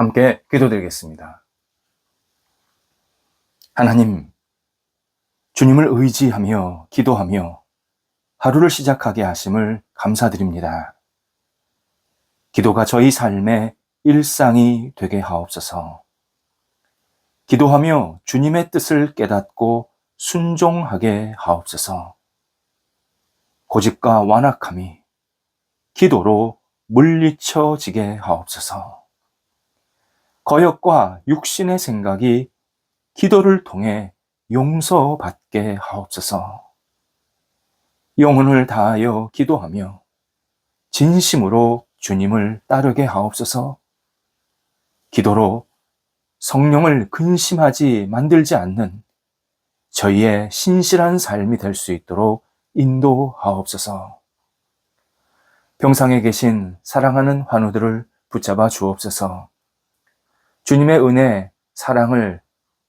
함께 기도드리겠습니다. 하나님, 주님을 의지하며 기도하며 하루를 시작하게 하심을 감사드립니다. 기도가 저희 삶의 일상이 되게 하옵소서. 기도하며 주님의 뜻을 깨닫고 순종하게 하옵소서. 고집과 완악함이 기도로 물리쳐지게 하옵소서. 거역과 육신의 생각이 기도를 통해 용서받게 하옵소서. 영혼을 다하여 기도하며 진심으로 주님을 따르게 하옵소서. 기도로 성령을 근심하지 만들지 않는 저희의 신실한 삶이 될 수 있도록 인도하옵소서. 병상에 계신 사랑하는 환우들을 붙잡아 주옵소서. 주님의 은혜, 사랑을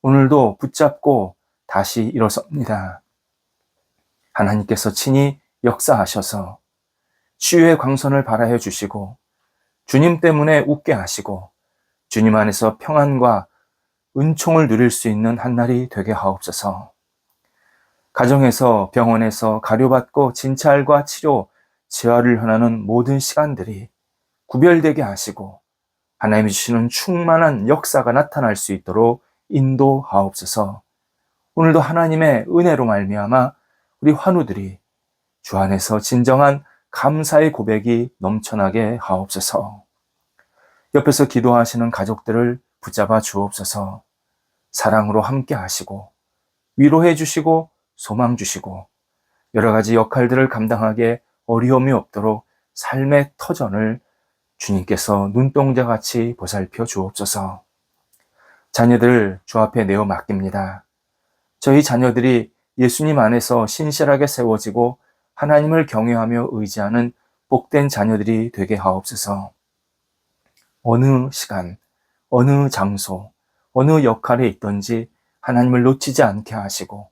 오늘도 붙잡고 다시 일어섭니다. 하나님께서 친히 역사하셔서 치유의 광선을 발하여 주시고 주님 때문에 웃게 하시고 주님 안에서 평안과 은총을 누릴 수 있는 한 날이 되게 하옵소서. 가정에서 병원에서 가료받고 진찰과 치료, 재활을 하는 모든 시간들이 구별되게 하시고 하나님이 주시는 충만한 역사가 나타날 수 있도록 인도하옵소서. 오늘도 하나님의 은혜로 말미암아 우리 환우들이 주 안에서 진정한 감사의 고백이 넘쳐나게 하옵소서. 옆에서 기도하시는 가족들을 붙잡아 주옵소서. 사랑으로 함께 하시고 위로해 주시고 소망 주시고 여러 가지 역할들을 감당하게 어려움이 없도록 삶의 터전을 주님께서 눈동자 같이 보살펴 주옵소서. 자녀들 주 앞에 내어 맡깁니다. 저희 자녀들이 예수님 안에서 신실하게 세워지고 하나님을 경외하며 의지하는 복된 자녀들이 되게 하옵소서. 어느 시간, 어느 장소, 어느 역할에 있든지 하나님을 놓치지 않게 하시고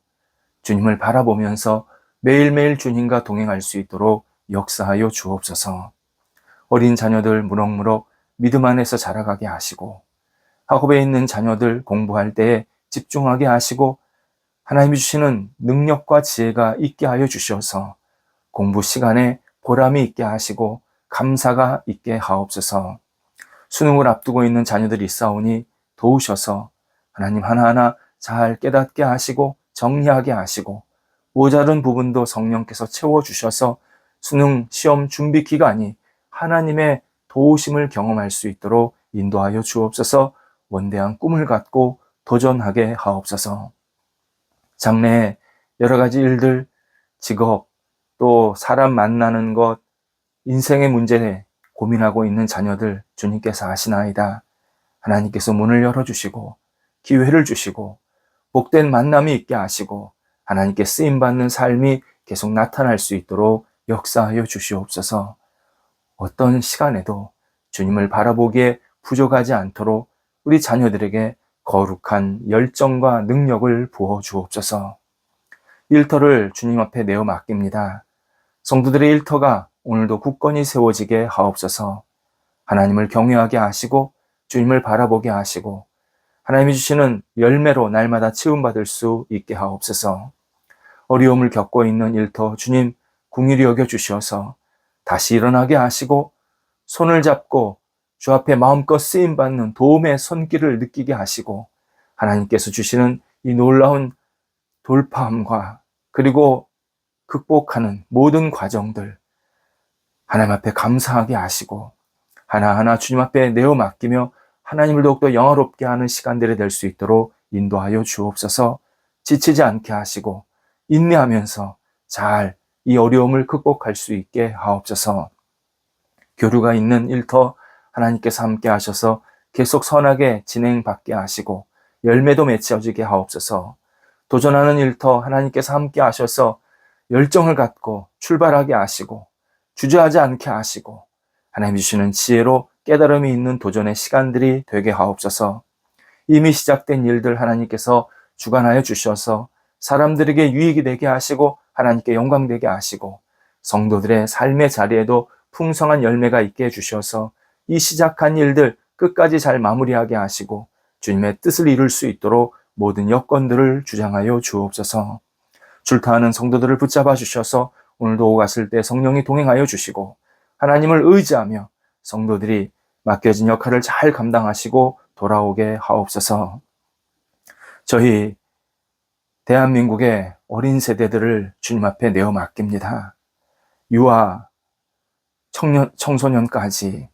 주님을 바라보면서 매일매일 주님과 동행할 수 있도록 역사하여 주옵소서. 어린 자녀들 무럭무럭 믿음 안에서 자라가게 하시고 학업에 있는 자녀들 공부할 때에 집중하게 하시고 하나님이 주시는 능력과 지혜가 있게 하여 주셔서 공부 시간에 보람이 있게 하시고 감사가 있게 하옵소서. 수능을 앞두고 있는 자녀들이 있사오니 도우셔서 하나님 하나하나 잘 깨닫게 하시고 정리하게 하시고 모자른 부분도 성령께서 채워주셔서 수능 시험 준비 기간이 하나님의 도우심을 경험할 수 있도록 인도하여 주옵소서 원대한 꿈을 갖고 도전하게 하옵소서. 장래에 여러 가지 일들, 직업, 또 사람 만나는 것, 인생의 문제에 고민하고 있는 자녀들 주님께서 아시나이다. 하나님께서 문을 열어주시고 기회를 주시고 복된 만남이 있게 하시고 하나님께 쓰임받는 삶이 계속 나타날 수 있도록 역사하여 주시옵소서 어떤 시간에도 주님을 바라보기에 부족하지 않도록 우리 자녀들에게 거룩한 열정과 능력을 부어 주옵소서 일터를 주님 앞에 내어 맡깁니다. 성도들의 일터가 오늘도 굳건히 세워지게 하옵소서 하나님을 경외하게 하시고 주님을 바라보게 하시고 하나님이 주시는 열매로 날마다 치움받을 수 있게 하옵소서. 어려움을 겪고 있는 일터 주님 궁일이 여겨 주셔서 다시 일어나게 하시고 손을 잡고 주 앞에 마음껏 쓰임 받는 도움의 손길을 느끼게 하시고 하나님께서 주시는 이 놀라운 돌파함과 그리고 극복하는 모든 과정들 하나님 앞에 감사하게 하시고 하나하나 주님 앞에 내어 맡기며 하나님을 더욱더 영화롭게 하는 시간들이 될 수 있도록 인도하여 주옵소서. 지치지 않게 하시고 인내하면서 잘 이 어려움을 극복할 수 있게 하옵소서 교류가 있는 일터 하나님께서 함께 하셔서 계속 선하게 진행받게 하시고 열매도 맺혀지게 하옵소서 도전하는 일터 하나님께서 함께 하셔서 열정을 갖고 출발하게 하시고 주저하지 않게 하시고 하나님 주시는 지혜로 깨달음이 있는 도전의 시간들이 되게 하옵소서. 이미 시작된 일들 하나님께서 주관하여 주셔서 사람들에게 유익이 되게 하시고 하나님께 영광되게 하시고 성도들의 삶의 자리에도 풍성한 열매가 있게 해주셔서 이 시작한 일들 끝까지 잘 마무리하게 하시고 주님의 뜻을 이룰 수 있도록 모든 여건들을 주장하여 주옵소서. 줄타하는 성도들을 붙잡아 주셔서 오늘도 오갔을 때 성령이 동행하여 주시고 하나님을 의지하며 성도들이 맡겨진 역할을 잘 감당하시고 돌아오게 하옵소서. 저희 대한민국의 어린 세대들을 주님 앞에 내어 맡깁니다. 유아, 청년, 청소년까지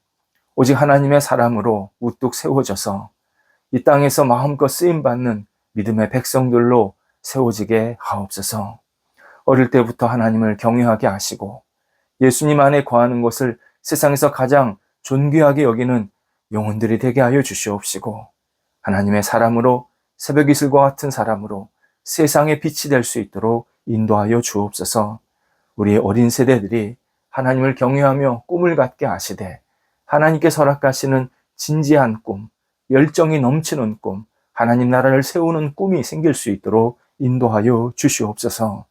오직 하나님의 사람으로 우뚝 세워져서 이 땅에서 마음껏 쓰임받는 믿음의 백성들로 세워지게 하옵소서. 어릴 때부터 하나님을 경외하게 하시고 예수님 안에 거하는 것을 세상에서 가장 존귀하게 여기는 영혼들이 되게 하여 주시옵시고 하나님의 사람으로 새벽 이슬과 같은 사람으로 세상의 빛이 될 수 있도록 인도하여 주옵소서. 우리 어린 세대들이 하나님을 경외하며 꿈을 갖게 하시되 하나님께 설악하시는 진지한 꿈, 열정이 넘치는 꿈, 하나님 나라를 세우는 꿈이 생길 수 있도록 인도하여 주시옵소서.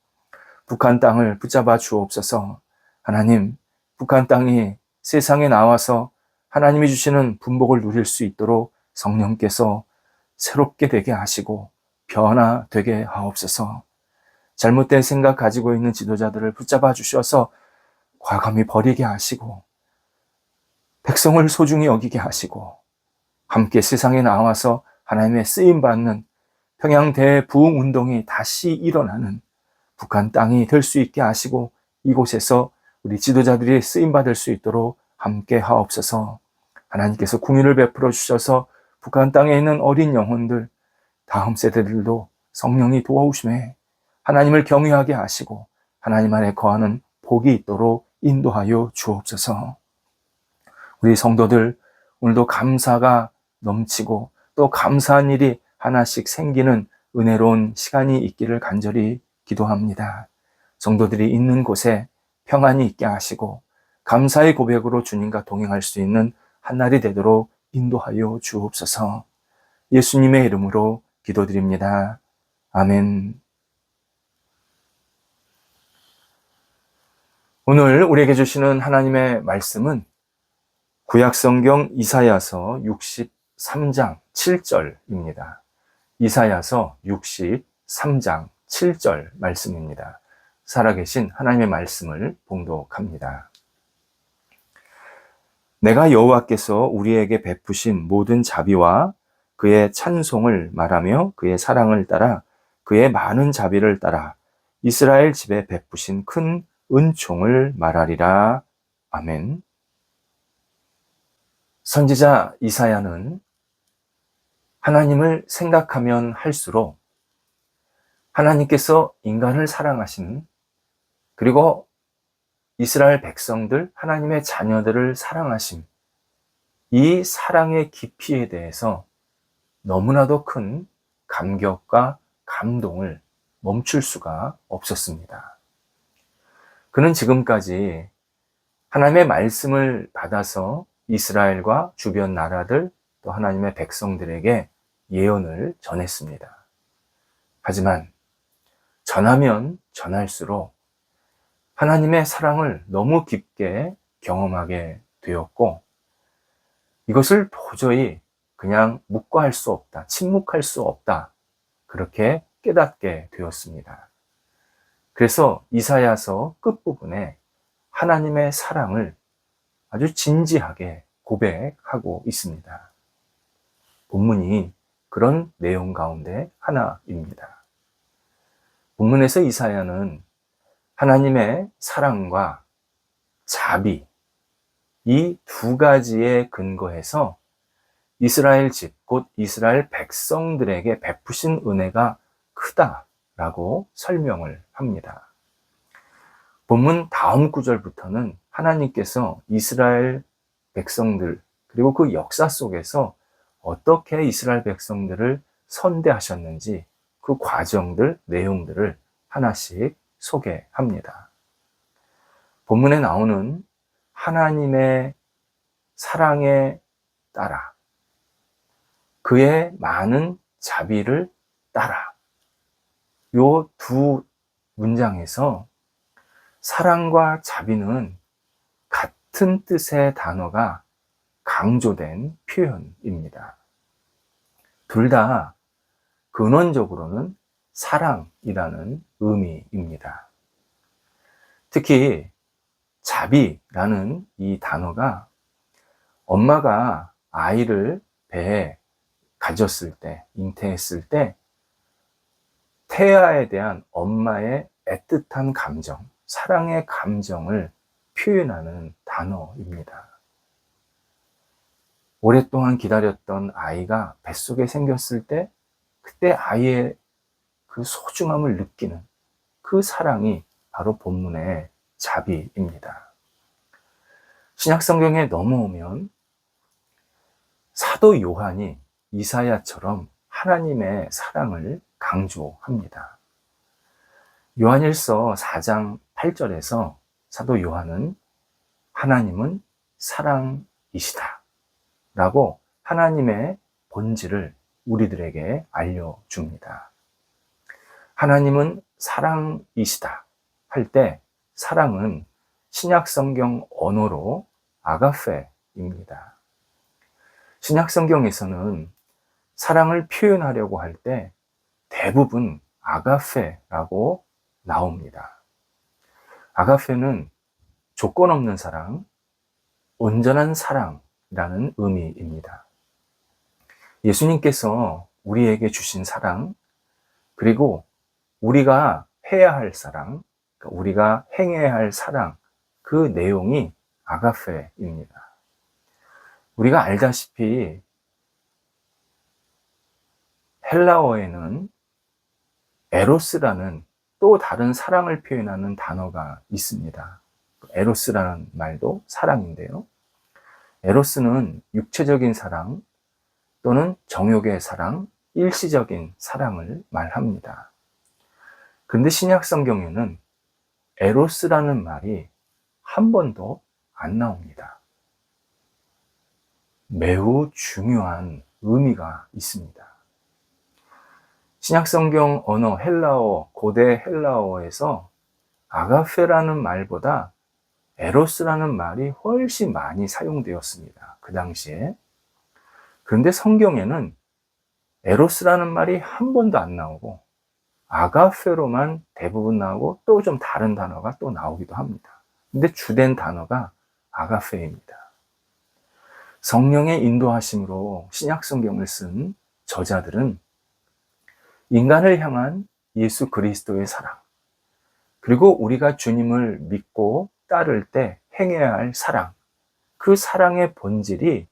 북한 땅을 붙잡아 주옵소서. 하나님, 북한 땅이 세상에 나와서 하나님이 주시는 분복을 누릴 수 있도록 성령께서 새롭게 되게 하시고 변화되게 하옵소서. 잘못된 생각 가지고 있는 지도자들을 붙잡아 주셔서 과감히 버리게 하시고 백성을 소중히 여기게 하시고 함께 세상에 나와서 하나님의 쓰임 받는 평양 대 부흥 운동이 다시 일어나는 북한 땅이 될 수 있게 하시고 이곳에서 우리 지도자들이 쓰임 받을 수 있도록 함께 하옵소서. 하나님께서 궁유를 베풀어 주셔서 북한 땅에 있는 어린 영혼들 다음 세대들도 성령이 도와오심에 하나님을 경외하게 하시고 하나님 안에 거하는 복이 있도록 인도하여 주옵소서. 우리 성도들 오늘도 감사가 넘치고 또 감사한 일이 하나씩 생기는 은혜로운 시간이 있기를 간절히 기도합니다. 성도들이 있는 곳에 평안이 있게 하시고 감사의 고백으로 주님과 동행할 수 있는 한날이 되도록 인도하여 주옵소서. 예수님의 이름으로 기도드립니다. 아멘. 오늘 우리에게 주시는 하나님의 말씀은 구약성경 이사야서 63장 7절입니다. 이사야서 63장 7절 말씀입니다. 살아계신 하나님의 말씀을 봉독합니다. 내가 여호와께서 우리에게 베푸신 모든 자비와 그의 찬송을 말하며 그의 사랑을 따라 그의 많은 자비를 따라 이스라엘 집에 베푸신 큰 은총을 말하리라. 아멘. 선지자 이사야는 하나님을 생각하면 할수록 하나님께서 인간을 사랑하시는 그리고 이스라엘 백성들, 하나님의 자녀들을 사랑하심, 이 사랑의 깊이에 대해서 너무나도 큰 감격과 감동을 멈출 수가 없었습니다. 그는 지금까지 하나님의 말씀을 받아서 이스라엘과 주변 나라들 또 하나님의 백성들에게 예언을 전했습니다. 하지만 전하면 전할수록 하나님의 사랑을 너무 깊게 경험하게 되었고 이것을 도저히 그냥 묵과할 수 없다, 침묵할 수 없다. 그렇게 깨닫게 되었습니다. 그래서 이사야서 끝부분에 하나님의 사랑을 아주 진지하게 고백하고 있습니다. 본문이 그런 내용 가운데 하나입니다. 본문에서 이사야는 하나님의 사랑과 자비, 이 두 가지에 근거해서 이스라엘 집, 곧 이스라엘 백성들에게 베푸신 은혜가 크다라고 설명을 합니다. 본문 다음 구절부터는 하나님께서 이스라엘 백성들, 그리고 그 역사 속에서 어떻게 이스라엘 백성들을 선대하셨는지 그 과정들, 내용들을 하나씩 소개합니다. 본문에 나오는 하나님의 사랑에 따라 그의 많은 자비를 따라 요 두 문장에서 사랑과 자비는 같은 뜻의 단어가 강조된 표현입니다. 둘 다 근원적으로는 사랑이라는 의미입니다. 특히 자비라는 이 단어가 엄마가 아이를 배에 가졌을 때, 잉태했을 때, 태아에 대한 엄마의 애틋한 감정, 사랑의 감정을 표현하는 단어입니다. 오랫동안 기다렸던 아이가 뱃속에 생겼을 때, 그때 아이의 그 소중함을 느끼는 그 사랑이 바로 본문의 자비입니다. 신약 성경에 넘어오면 사도 요한이 이사야처럼 하나님의 사랑을 강조합니다. 요한일서 4장 8절에서 사도 요한은 하나님은 사랑이시다. 라고 하나님의 본질을 우리들에게 알려줍니다. 하나님은 사랑이시다. 할 때 사랑은 신약 성경 언어로 아가페입니다. 신약 성경에서는 사랑을 표현하려고 할 때 대부분 아가페라고 나옵니다. 아가페는 조건 없는 사랑, 온전한 사랑이라는 의미입니다. 예수님께서 우리에게 주신 사랑, 그리고 우리가 해야 할 사랑, 그러니까 우리가 행해야 할 사랑, 그 내용이 아가페입니다. 우리가 알다시피 헬라어에는 에로스라는 또 다른 사랑을 표현하는 단어가 있습니다. 에로스라는 말도 사랑인데요. 에로스는 육체적인 사랑 또는 정욕의 사랑, 일시적인 사랑을 말합니다. 근데 신약 성경에는 에로스라는 말이 한 번도 안 나옵니다. 매우 중요한 의미가 있습니다. 신약성경 언어 헬라어, 고대 헬라어에서 아가페라는 말보다 에로스라는 말이 훨씬 많이 사용되었습니다. 그 당시에. 그런데 성경에는 에로스라는 말이 한 번도 안 나오고 아가페로만 대부분 나오고 또 좀 다른 단어가 또 나오기도 합니다. 근데 주된 단어가 아가페입니다. 성령의 인도하심으로 신약 성경을 쓴 저자들은 인간을 향한 예수 그리스도의 사랑, 그리고 우리가 주님을 믿고 따를 때 행해야 할 사랑, 그 사랑의 본질이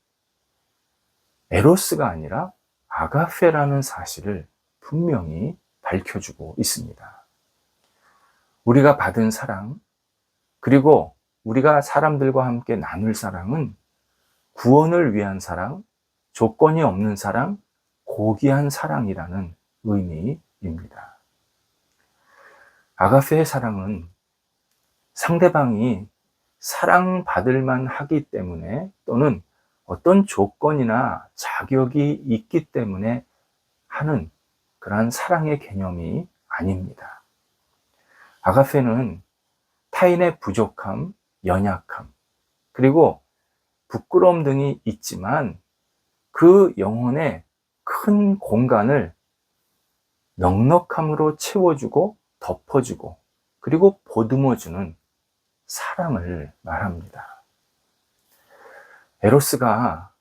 에로스가 아니라 아가페라는 사실을 분명히 밝혀주고 있습니다. 우리가 받은 사랑, 그리고 우리가 사람들과 함께 나눌 사랑은 구원을 위한 사랑, 조건이 없는 사랑, 고귀한 사랑이라는 의미입니다. 아가페의 사랑은 상대방이 사랑받을 만 하기 때문에 또는 어떤 조건이나 자격이 있기 때문에 하는 그러한 사랑의 개념이 아닙니다. 아가페는 타인의 부족함, 연약함, 그리고 부끄러움 등이 있지만 그 영혼의 큰 공간을 넉넉함으로 채워주고 덮어주고 그리고 보듬어주는 사랑을 말합니다. 에로스가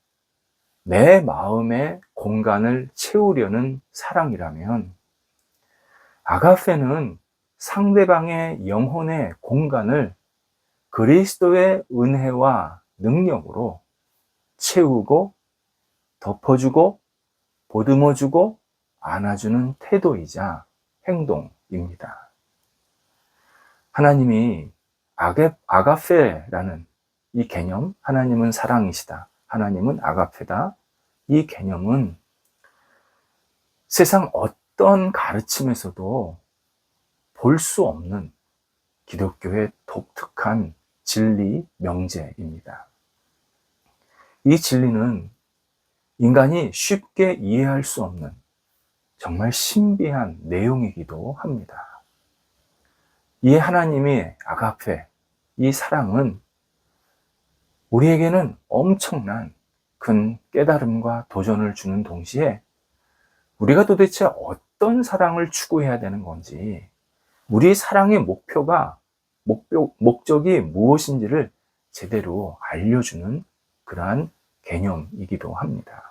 내 마음의 공간을 채우려는 사랑이라면 아가페는 상대방의 영혼의 공간을 그리스도의 은혜와 능력으로 채우고 덮어주고 보듬어주고 안아주는 태도이자 행동입니다. 하나님이 아게, 아가페라는 이 개념, 하나님은 사랑이시다. 하나님은 아가페다. 이 개념은 세상 어떤 가르침에서도 볼 수 없는 기독교의 독특한 진리 명제입니다. 이 진리는 인간이 쉽게 이해할 수 없는 정말 신비한 내용이기도 합니다. 이 하나님의 아가페, 이 사랑은 우리에게는 엄청난 큰 깨달음과 도전을 주는 동시에 우리가 도대체 어떤 사랑을 추구해야 되는 건지, 우리 사랑의 목표가, 목표, 목적이 무엇인지를 제대로 알려주는 그러한 개념이기도 합니다.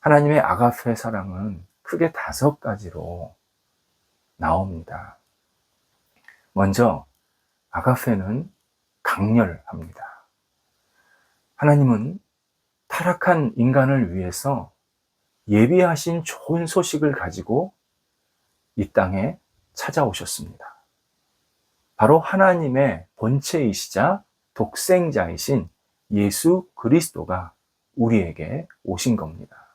하나님의 아가페 사랑은 크게 다섯 가지로 나옵니다. 먼저, 아가페는 강렬합니다. 하나님은 타락한 인간을 위해서 예비하신 좋은 소식을 가지고 이 땅에 찾아오셨습니다. 바로 하나님의 본체이시자 독생자이신 예수 그리스도가 우리에게 오신 겁니다.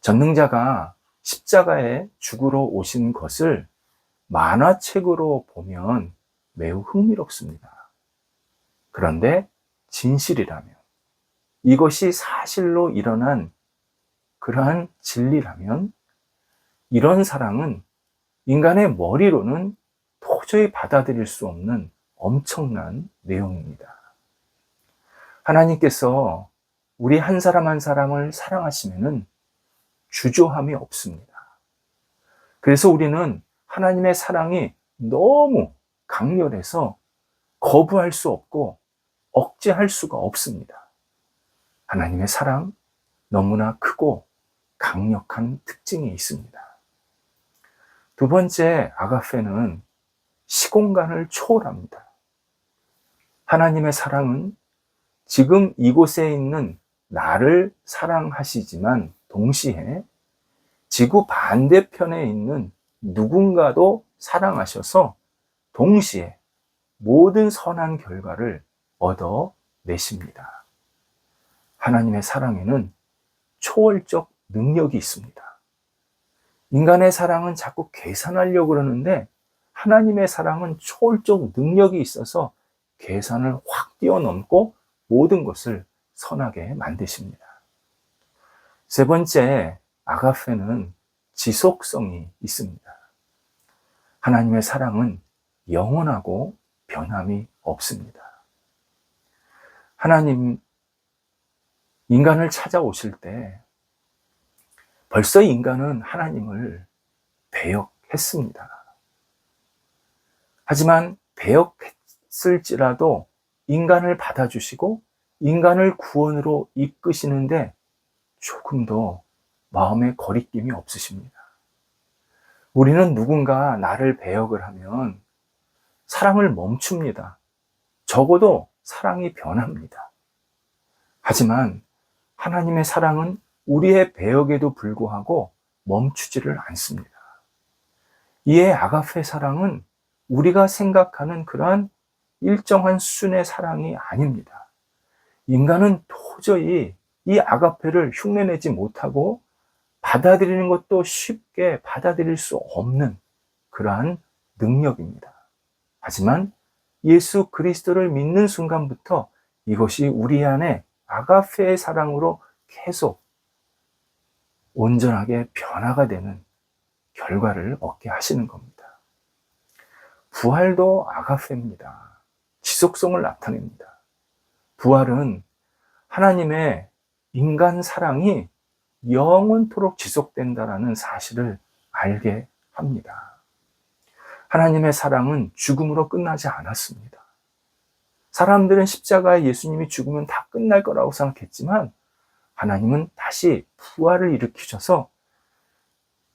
전능자가 십자가에 죽으러 오신 것을 만화책으로 보면 매우 흥미롭습니다. 그런데 진실이라면, 이것이 사실로 일어난 그러한 진리라면, 이런 사랑은 인간의 머리로는 도저히 받아들일 수 없는 엄청난 내용입니다. 하나님께서 우리 한 사람 한 사람을 사랑하시면은 주저함이 없습니다. 그래서 우리는 하나님의 사랑이 너무 강렬해서 거부할 수 없고 억제할 수가 없습니다. 하나님의 사랑 너무나 크고 강력한 특징이 있습니다. 두 번째 아가페는 시공간을 초월합니다. 하나님의 사랑은 지금 이곳에 있는 나를 사랑하시지만 동시에 지구 반대편에 있는 누군가도 사랑하셔서 동시에 모든 선한 결과를 얻어내십니다. 하나님의 사랑에는 초월적 능력이 있습니다. 인간의 사랑은 자꾸 계산하려고 그러는데 하나님의 사랑은 초월적 능력이 있어서 계산을 확 뛰어넘고 모든 것을 선하게 만드십니다. 세 번째, 아가페는 지속성이 있습니다. 하나님의 사랑은 영원하고 변함이 없습니다. 하나님, 인간을 찾아오실 때 벌써 인간은 하나님을 배역했습니다. 하지만 배역했을지라도 인간을 받아주시고 인간을 구원으로 이끄시는데 조금 더 마음의 거리낌이 없으십니다. 우리는 누군가 나를 배역을 하면 사랑을 멈춥니다. 적어도 사랑이 변합니다. 하지만 하나님의 사랑은 우리의 배역에도 불구하고 멈추지를 않습니다. 이에 아가페 사랑은 우리가 생각하는 그러한 일정한 수준의 사랑이 아닙니다. 인간은 도저히 이 아가페를 흉내내지 못하고 받아들이는 것도 쉽게 받아들일 수 없는 그러한 능력입니다. 하지만 예수 그리스도를 믿는 순간부터 이것이 우리 안에 아가페의 사랑으로 계속 온전하게 변화가 되는 결과를 얻게 하시는 겁니다. 부활도 아가페입니다. 지속성을 나타냅니다. 부활은 하나님의 인간 사랑이 영원토록 지속된다라는 사실을 알게 합니다. 하나님의 사랑은 죽음으로 끝나지 않았습니다. 사람들은 십자가에 예수님이 죽으면 다 끝날 거라고 생각했지만 하나님은 다시 부활을 일으키셔서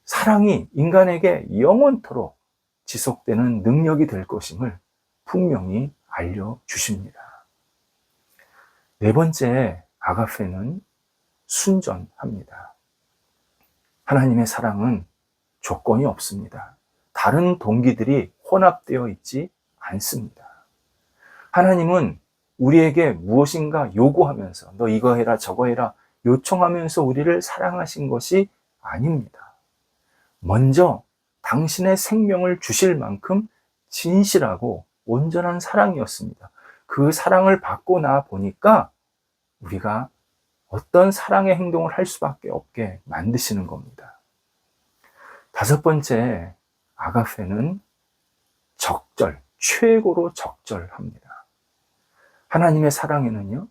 사랑이 인간에게 영원토록 지속되는 능력이 될 것임을 분명히 알려주십니다. 네 번째, 아가페는 순전합니다. 하나님의 사랑은 조건이 없습니다. 다른 동기들이 혼합되어 있지 않습니다. 하나님은 우리에게 무엇인가 요구하면서 너 이거 해라 저거 해라 요청하면서 우리를 사랑하신 것이 아닙니다. 먼저 당신의 생명을 주실 만큼 진실하고 온전한 사랑이었습니다. 그 사랑을 받고 나 보니까 우리가 어떤 사랑의 행동을 할 수밖에 없게 만드시는 겁니다. 다섯 번째, 아가페는 적절, 최고로 적절합니다. 하나님의 사랑에는요,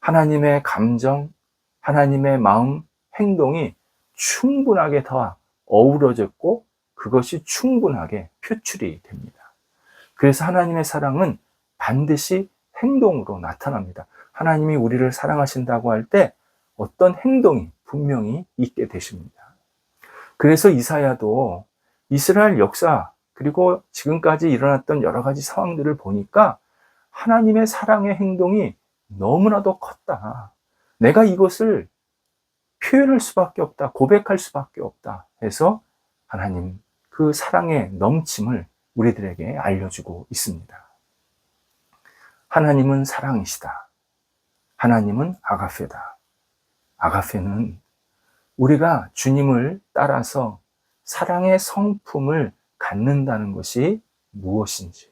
하나님의 감정, 하나님의 마음, 행동이 충분하게 다 어우러졌고 그것이 충분하게 표출이 됩니다. 그래서 하나님의 사랑은 반드시 행동으로 나타납니다. 하나님이 우리를 사랑하신다고 할 때 어떤 행동이 분명히 있게 되십니다. 그래서 이사야도 이스라엘 역사 그리고 지금까지 일어났던 여러 가지 상황들을 보니까 하나님의 사랑의 행동이 너무나도 컸다. 내가 이것을 표현할 수밖에 없다. 고백할 수밖에 없다. 해서 하나님 그 사랑의 넘침을 우리들에게 알려주고 있습니다. 하나님은 사랑이시다. 하나님은 아가페다. 아가페는 우리가 주님을 따라서 사랑의 성품을 갖는다는 것이 무엇인지,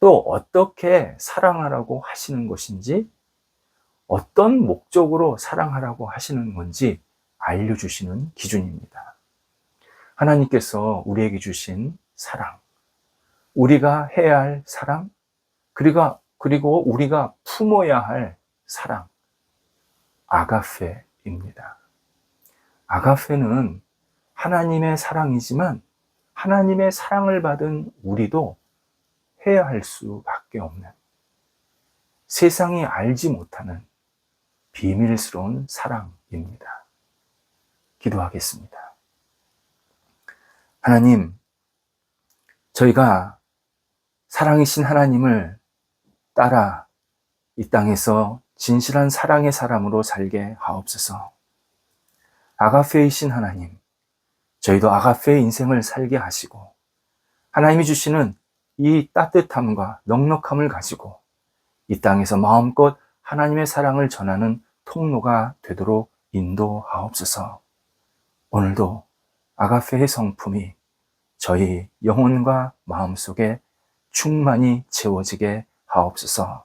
또 어떻게 사랑하라고 하시는 것인지, 어떤 목적으로 사랑하라고 하시는 건지 알려주시는 기준입니다. 하나님께서 우리에게 주신 사랑, 우리가 해야 할 사랑, 그리고, 우리가 품어야 할 사랑, 아가페입니다. 아가페는 하나님의 사랑이지만 하나님의 사랑을 받은 우리도 해야 할 수밖에 없는 세상이 알지 못하는 비밀스러운 사랑입니다. 기도하겠습니다. 하나님, 저희가 사랑이신 하나님을 따라 이 땅에서 진실한 사랑의 사람으로 살게 하옵소서. 아가페이신 하나님, 저희도 아가페의 인생을 살게 하시고, 하나님이 주시는 이 따뜻함과 넉넉함을 가지고 이 땅에서 마음껏 하나님의 사랑을 전하는 통로가 되도록 인도하옵소서. 오늘도 아가페의 성품이 저희 영혼과 마음 속에 충만히 채워지게 하옵소서.